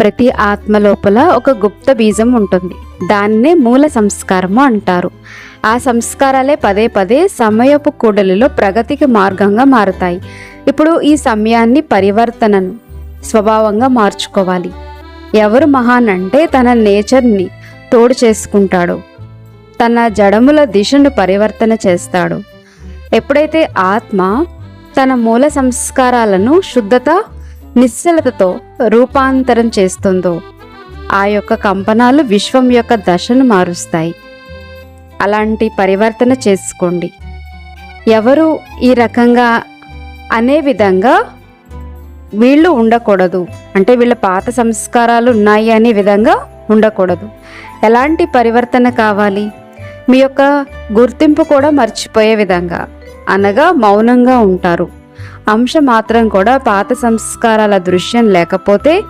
ప్రతి ఆత్మ లోపల ఒక గుప్త బీజం ఉంటుంది. దాన్నే మూల సంస్కారము అంటారు. ఆ సంస్కారాలే పదే పదే సమయపు కూడలిలో ప్రగతికి మార్గంగా మారుతాయి. ఇప్పుడు ఈ సమయాన్ని పరివర్తనను స్వభావంగా మార్చుకోవాలి. ఎవరు మహాన్ అంటే తన నేచర్ని తోడు చేసుకుంటాడు. తన జడముల దిశను పరివర్తన చేస్తాడు. ఎప్పుడైతే ఆత్మ తన మూల సంస్కారాలను శుద్ధత నిశ్చలతతో రూపాంతరం చేస్తుందో ఆ యొక్క కంపనాలు విశ్వం యొక్క దశను మారుస్తాయి. అలాంటి పరివర్తన చేసుకోండి. ఎవరు ఈ రకంగా అనే విధంగా వీళ్ళు ఉండకూడదు. అంటే వీళ్ళ పాత సంస్కారాలు ఉన్నాయి అనే విధంగా ఉండకూడదు. ఎలాంటి పరివర్తన కావాలి? మీ యొక్క గుర్తింపు కూడా మర్చిపోయే విధంగా అనగా మౌనంగా ఉంటారు. అంశం మాత్రం కూడా పాత సంస్కారాల దృశ్యం లేకపోతే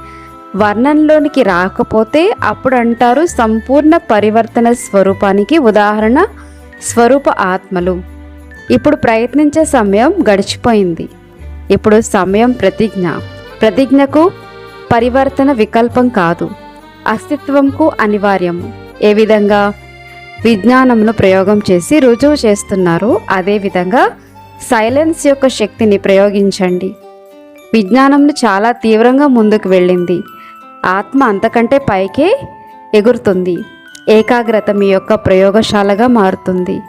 వర్ణంలోనికి రాకపోతే అప్పుడు అంటారు సంపూర్ణ పరివర్తన స్వరూపానికి ఉదాహరణ స్వరూప ఆత్మలు. ఇప్పుడు ప్రయత్నించే సమయం గడిచిపోయింది. ఇప్పుడు సమయం ప్రతిజ్ఞ. ప్రతిజ్ఞకు పరివర్తన వికల్పం కాదు. అస్తిత్వంకు అనివార్యము ఏ విధంగా? విజ్ఞానంను ప్రయోగం చేసి రుజువు చేస్తున్నారు. అదేవిధంగా సైలెన్స్ యొక్క శక్తిని ప్రయోగించండి. విజ్ఞానంను చాలా తీవ్రంగా ముందుకు వెళ్ళింది. ఆత్మ అంతకంటే పైకే ఎగురుతుంది. ఏకాగ్రత మీ యొక్క ప్రయోగశాలగా మారుతుంది.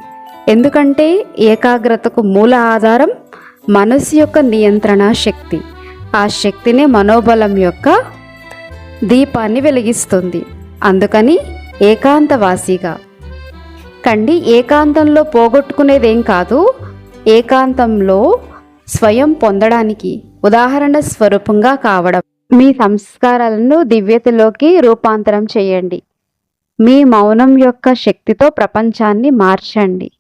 ఎందుకంటే ఏకాగ్రతకు మూల ఆధారం మనసు యొక్క నియంత్రణ శక్తి. ఆ శక్తినే మనోబలం యొక్క దీపాన్ని వెలిగిస్తుంది. అందుకని ఏకాంతవాసిగా. కండి ఏకాంతంలో పోగొట్టుకునేదేం కాదు. ఏకాంతంలో స్వయం పొందడానికి ఉదాహరణ స్వరూపంగా కావడం. మీ సంస్కారాలను దివ్యతలోకి రూపాంతరం చేయండి. మీ మౌనం యొక్క శక్తితో ప్రపంచాన్ని మార్చండి.